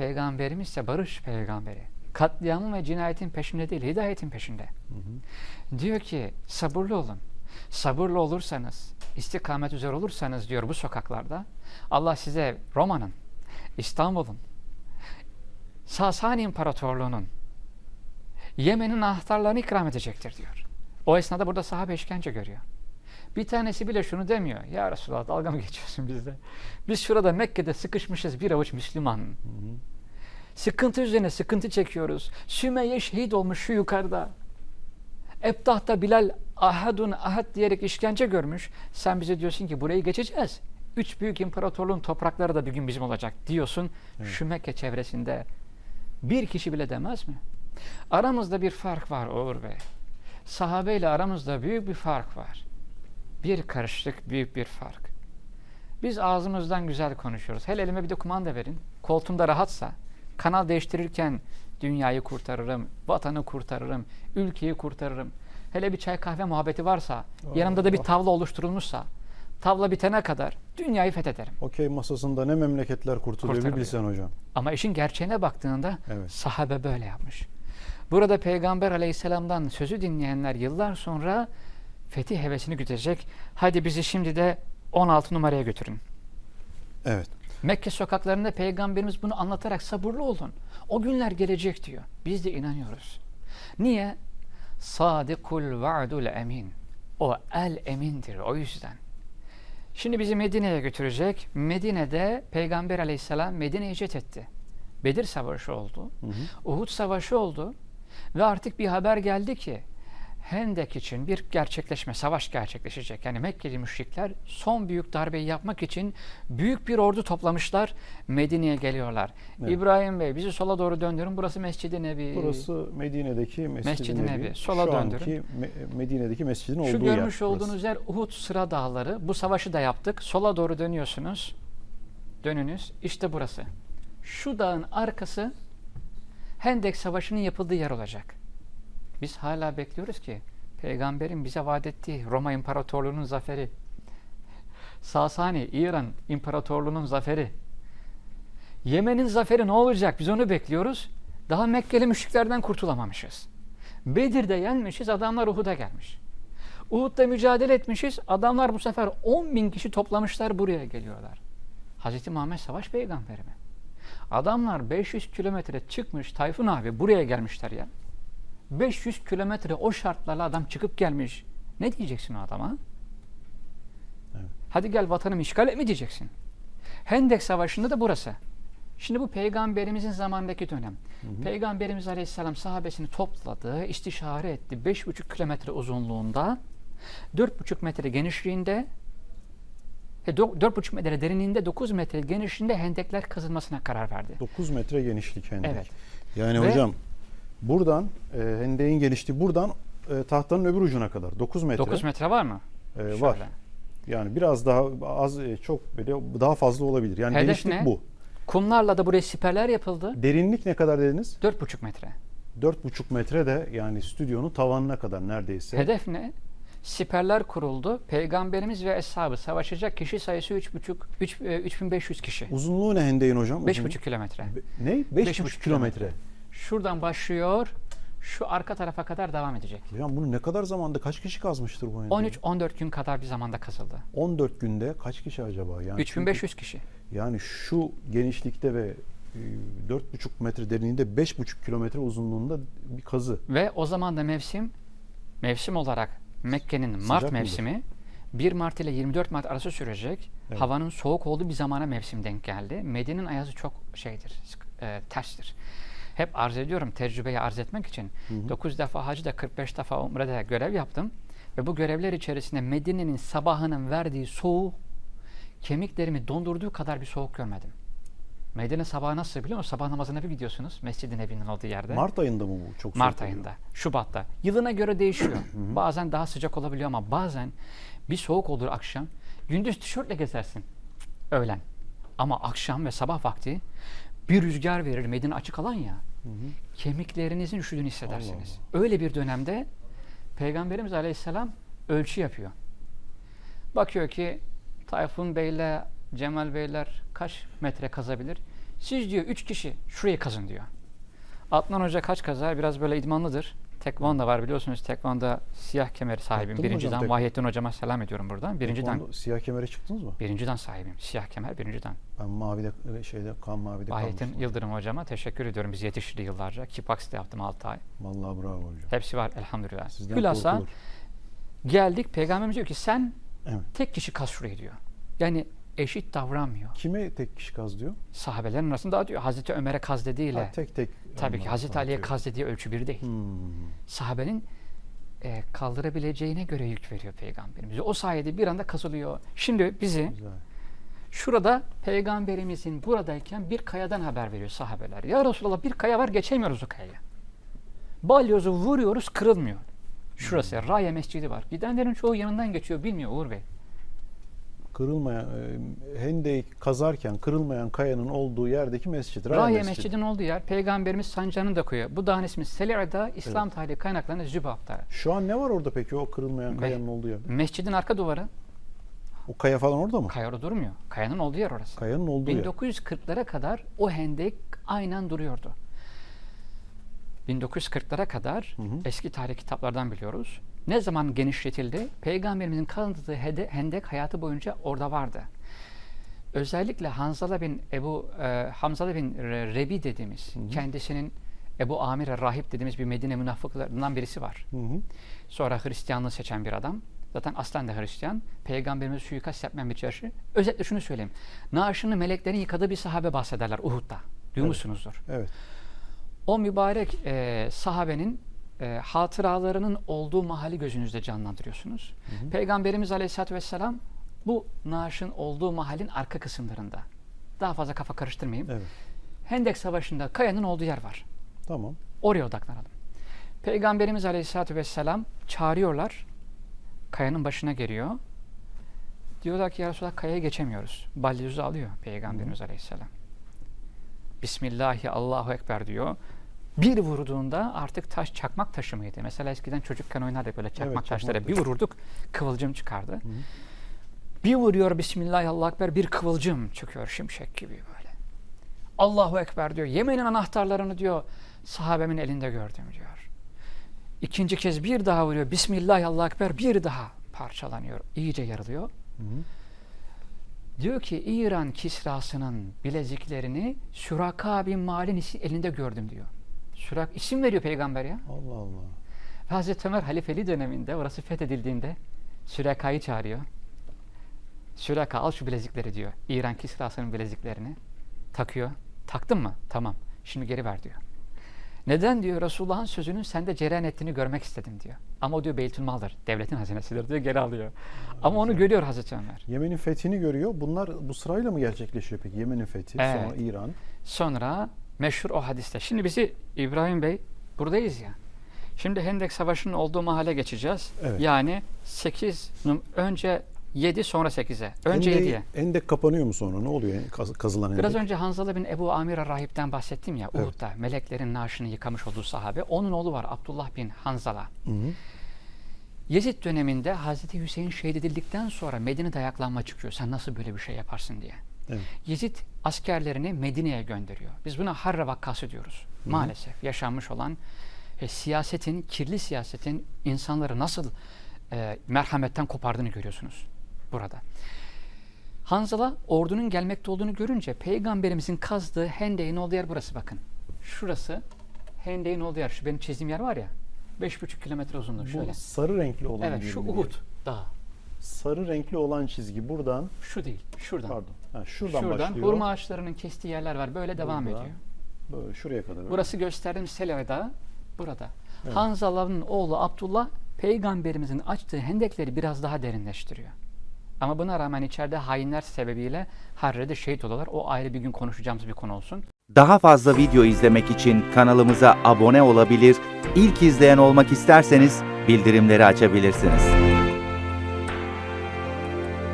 Peygamberimiz ise barış peygamberi. Katliamın ve cinayetin peşinde değil, hidayetin peşinde. Diyor ki sabırlı olun. Sabırlı olursanız, istikamet üzere olursanız diyor bu sokaklarda Allah size Roma'nın, İstanbul'un, Sasani İmparatorluğu'nun, Yemen'in anahtarlarını ikram edecektir diyor. O esnada burada sahabe işkence görüyor. Bir tanesi bile şunu demiyor. Ya Resulallah dalga mı geçiyorsun bizde? Biz şurada Mekke'de sıkışmışız bir avuç Müslüman. Sıkıntı üzerine sıkıntı çekiyoruz. Sümeyye şehit olmuş şu yukarıda. Ebtah'ta Bilal ahadun ahad diyerek işkence görmüş. Sen bize diyorsun ki burayı geçeceğiz. Üç büyük imparatorluğun toprakları da bir gün bizim olacak diyorsun. Evet. Şu Mekke çevresinde bir kişi bile demez mi? Aramızda bir fark var Uğur Bey. Sahabeyle aramızda büyük bir fark var. Bir karışlık büyük bir fark. Biz ağzımızdan güzel konuşuyoruz. Hele elime bir de kumanda verin. Koltuğumda rahatsa, kanal değiştirirken dünyayı kurtarırım, vatanı kurtarırım, ülkeyi kurtarırım. Hele bir çay kahve muhabbeti varsa, yanımda da bir tavla oluşturulmuşsa, tavla bitene kadar dünyayı fethederim. Okey masasında ne memleketler kurtuluyor bir bilsen hocam. Ama işin gerçeğine baktığında Evet. sahabe böyle yapmış. Burada Peygamber aleyhisselamdan sözü dinleyenler yıllar sonra fetih hevesini gütecek. Hadi bizi şimdi de 16 numaraya götürün. Evet. Mekke sokaklarında Peygamberimiz bunu anlatarak sabırlı olun. O günler gelecek diyor. Biz de inanıyoruz. Niye? Sadikul va'dul emin. O el emindir o yüzden. Şimdi bizi Medine'ye götürecek. Medine'de Peygamber aleyhisselam Medine'ye hicret etti. Bedir Savaşı oldu. Hı hı. Uhud Savaşı oldu. Ve artık bir haber geldi ki Hendek için bir gerçekleşme, savaş gerçekleşecek. Yani Mekkeli müşrikler son büyük darbeyi yapmak için büyük bir ordu toplamışlar. Medine'ye geliyorlar. Evet. İbrahim Bey bizi sola doğru döndürün. Burası Mescid-i Nebi. Burası Medine'deki Mescid-i Mescid-i Nebi. Nebi. Sola Şu döndürün. anki Me- Medine'deki mescidin olduğu Şu yer. görmüş burası. olduğunuz yer Uhud Sıra Dağları. Bu savaşı da yaptık. Sola doğru dönüyorsunuz. Dönünüz. İşte burası. Şu dağın arkası Hendek Savaşı'nın yapıldığı yer olacak. Biz hala bekliyoruz ki Peygamberin bize vaat ettiği Roma İmparatorluğu'nun zaferi, Sasani, İran İmparatorluğu'nun zaferi, Yemen'in zaferi ne olacak? Biz onu bekliyoruz. Daha Mekkeli müşriklerden kurtulamamışız. Bedir'de yenmişiz, adamlar Uhud'a gelmiş. Uhud'da mücadele etmişiz, adamlar bu sefer 10 bin kişi toplamışlar buraya geliyorlar. Hz. Muhammed Savaş peygamberi mi? Adamlar 500 kilometre çıkmış Tayfun abi buraya gelmişler ya. 500 kilometre o şartlarla adam çıkıp gelmiş. Ne diyeceksin o adama? Evet. Hadi gel vatanımı işgal et mi diyeceksin? Hendek Savaşı'nda da burası. Şimdi bu peygamberimizin zamandaki dönem. Peygamberimiz Aleyhisselam sahabesini topladı, istişare etti. 5,5 kilometre uzunluğunda, 4,5 metre genişliğinde, e, do- 4,5 metre derinliğinde, 9 metre genişliğinde hendekler kazılmasına karar verdi. 9 metre genişlik hendek. Evet. Yani Ve- hocam buradan e, hendeğin genişliği buradan e, tahtanın öbür ucuna kadar 9 metre, 9 metre var mı? e, var. Yani biraz daha az e, çok böyle daha fazla olabilir. Yani Hedef genişlik ne? bu. Kumlarla da buraya siperler yapıldı. Derinlik ne kadar dediniz? 4,5 metre. 4,5 metre de yani stüdyonun tavanına kadar neredeyse. Hedef ne? Siperler kuruldu. Peygamberimiz ve eshabı savaşacak kişi sayısı 3,5 3, e, 3500 kişi. Uzunluğu ne hendeğin hocam? 5,5 kilometre. Ne? 5,5 kilometre. Şuradan başlıyor, şu arka tarafa kadar devam edecek. Hocam bunu ne kadar zamanda kaç kişi kazmıştır bu hendeği? 13-14 gün kadar bir zamanda kazıldı. 14 günde kaç kişi acaba? Yani 3500 kişi. çünkü Yani şu genişlikte ve e, 4,5 metre derinliğinde 5,5 kilometre uzunluğunda bir kazı. Ve o zaman da mevsim, mevsim olarak Mekke'nin Sıcak Mart mıdır? mevsimi 1 Mart ile 24 Mart arası sürecek. Evet. Havanın soğuk olduğu bir zamana mevsim denk geldi. Medine'nin ayazı çok şeydir, e, terstir. Hep arz ediyorum tecrübeyi arz etmek için. Hı hı. 9 defa hacda 45 defa umrede görev yaptım. Ve bu görevler içerisinde Medine'nin sabahının verdiği soğuk kemiklerimi dondurduğu kadar bir soğuk görmedim. Medine sabahı nasıl biliyor musun? Sabah namazına bir gidiyorsunuz. Mescid-i Nebi'nin olduğu yerde. Mart ayında mı bu? Çok Mart soğuk oluyor. ayında, Şubat'ta. Yılına göre değişiyor. bazen daha sıcak olabiliyor ama bazen bir soğuk olur akşam. Gündüz tişörtle gezersin öğlen. Ama akşam ve sabah vakti bir rüzgar verir. Medine açık alan ya. Hı hı. Kemiklerinizin üşüdüğünü hissedersiniz. Allah Öyle bir dönemde Peygamberimiz Aleyhisselam ölçü yapıyor. Bakıyor ki Tayfun Bey'le Cemal Beyler kaç metre kazabilir? Siz diyor üç kişi şurayı kazın diyor. Adnan Hoca kaç kazar? Biraz böyle idmanlıdır. Tekvando var biliyorsunuz. Tekvando siyah kemer sahibim. Yaptın hocam Birinciden tek- Vahyettin hocama selam ediyorum buradan. Birinciden, Taekwondo siyah kemere çıktınız mı? birinciden sahibim. Siyah kemer birinciden. Ben mavide şeyde kan mavide kalmıştım. Yıldırım hocama teşekkür ediyorum. Biz yetiştirdi yıllarca. Da yaptım 6 ay. Vallahi bravo hocam. Hepsi var elhamdülillah. Sizden Hülasa geldik. Peygamberimiz diyor ki sen Evet. tek kişi kaz şurayı diyor. Yani eşit davranmıyor. Kime tek kişi kaz diyor? Sahabelerin arasında diyor Hazreti Ömer'e kaz dediğiyle. Ha, tek tek. Tabii ki Hazreti Ali'ye kaz dediği ölçü bir değil. Hmm. Sahabenin e, kaldırabileceğine göre yük veriyor peygamberimize. O sayede bir anda kazılıyor. Şimdi bizi Güzel. şurada peygamberimizin buradayken bir kayadan haber veriyor sahabeler. Ya Resulallah bir kaya var geçemiyoruz o kayaya. Balyozu vuruyoruz kırılmıyor. Şurası Raya Mescidi var. Gidenlerin çoğu yanından geçiyor bilmiyor Uğur Bey. Kırılmayan, e, Hendek kazarken kırılmayan kayanın olduğu yerdeki mescid. Raya, Raya Mescidi. Olduğu yer Peygamberimiz sancağını da koyuyor. Bu dağın ismi Seli'a'da İslam tarihi kaynaklarında Zübap'ta. Şu an ne var orada peki o kırılmayan Me- kayanın olduğu yerde? Mescidin arka duvarı O kaya falan orada mı? kaya orada durmuyor. Kayanın olduğu yer orası. Kayanın olduğu yer. 1940'lara kadar o hendek aynen duruyordu. 1940'lara kadar Hı hı. eski tarih kitaplardan biliyoruz. Ne zaman genişletildi? Peygamberimizin hede- hendek hayatı boyunca orada vardı. Özellikle Hanzala bin Ebu e, Hamzala bin Re- Rebi dediğimiz kendisinin Ebu Amir Rahip dediğimiz bir Medine münafıklarından birisi var. Hı hı. Sonra Hristiyanlığı seçen bir adam. Zaten aslen de Hristiyan. Peygamberimize suikast yapmayan bir çarşı. Özetle şunu söyleyeyim. Naaşını meleklerin yıkadığı bir sahabe bahsederler Uhud'da. Duymuşsunuzdur. Evet. O mübarek e, sahabenin e, hatıralarının olduğu mahalli gözünüzde canlandırıyorsunuz. Peygamberimiz Aleyhisselatü Vesselam bu naaşın olduğu mahallin arka kısımlarında. Daha fazla kafa karıştırmayayım. Evet. Hendek Savaşı'nda kayanın olduğu yer var. Tamam. Oraya odaklanalım. Peygamberimiz Aleyhisselatü Vesselam çağırıyorlar. Kayanın başına geliyor. Diyorlar ki ya Resulallah kayaya geçemiyoruz. Balyozu alıyor Peygamberimiz Aleyhisselam. Bismillahi Allahu Ekber diyor. Bir vurduğunda artık taş çakmak taşı mıydı? Mesela eskiden çocukken oynardık böyle çakmak çakmak taşlara. Bir vururduk kıvılcım çıkardı. Bir vuruyor Bismillahi Allahu Ekber bir kıvılcım çıkıyor şimşek gibi böyle. Allahu Ekber diyor. Yemen'in anahtarlarını diyor sahabemin elinde gördüm diyor. İkinci kez bir daha vuruyor. Bismillah Allahu Ekber bir daha parçalanıyor. İyice yarılıyor. Hı hı. Diyor ki İran Kisrası'nın bileziklerini Süraka bin Mal'in elinde gördüm diyor. Sürak isim veriyor peygamber ya. Allah Allah. Ve Hazreti Ömer halifeli döneminde orası fethedildiğinde Süreka'yı çağırıyor. Süreka al şu bilezikleri diyor. İran Kisrası'nın bileziklerini. Takıyor. Taktın mı? Tamam. Şimdi geri ver diyor. Neden diyor Resulullah'ın sözünün sende cereyan ettiğini görmek istedim diyor. Ama o diyor Beytülmal'dır. Devletin hazinesidir diyor geri alıyor. Ama onu görüyor Hazreti Ömer. Yemen'in fethini görüyor. Bunlar bu sırayla mı gerçekleşiyor peki? Yemen'in fethi, Evet. sonra İran. Sonra meşhur o hadiste. Şimdi bizi İbrahim Bey buradayız ya. Şimdi Hendek Savaşı'nın olduğu mahalle geçeceğiz. Evet. Yani 8 num- önce 7 sonra 8'e. Önce Hendek- 7'ye. Hendek kapanıyor mu sonra? Ne oluyor kaz- kazılan Biraz hendek? önce Hanzala bin Ebu Amir Rahip'ten bahsettim ya Evet. Uhud'da meleklerin naaşını yıkamış olduğu sahabe. Onun oğlu var Abdullah bin Hanzala. Hı hı. Yezid döneminde Hazreti Hüseyin şehit edildikten sonra Medine'de ayaklanma çıkıyor. Sen nasıl böyle bir şey yaparsın diye. Evet. Yezid askerlerini Medine'ye gönderiyor. Biz buna Harra vakası diyoruz. Maalesef yaşanmış olan e, siyasetin, kirli siyasetin insanları nasıl e, merhametten kopardığını görüyorsunuz burada. Hanzala ordunun gelmekte olduğunu görünce peygamberimizin kazdığı hendeğin olduğu yer burası bakın. Şurası hendeğin olduğu yer. Şu benim çizdiğim yer var ya. 5,5 kilometre uzunluğu şöyle. Bu sarı renkli olan Evet şu Uhud dağı. Sarı renkli olan çizgi buradan Şu değil. Şuradan. pardon. Ha, şuradan, Şuradan başlıyor. hurma ağaçlarının kestiği yerler var. Böyle devam Burada. ediyor. Böyle şuraya kadar. öyle. Burası gösterdiğim Seleve Dağı burada. Evet. Hanzala'nın oğlu Abdullah peygamberimizin açtığı hendekleri biraz daha derinleştiriyor. Ama buna rağmen içeride hainler sebebiyle Harre'de şehit oluyorlar. O ayrı bir gün konuşacağımız bir konu olsun. Daha fazla video izlemek için kanalımıza abone olabilir, ilk izleyen olmak isterseniz bildirimleri açabilirsiniz.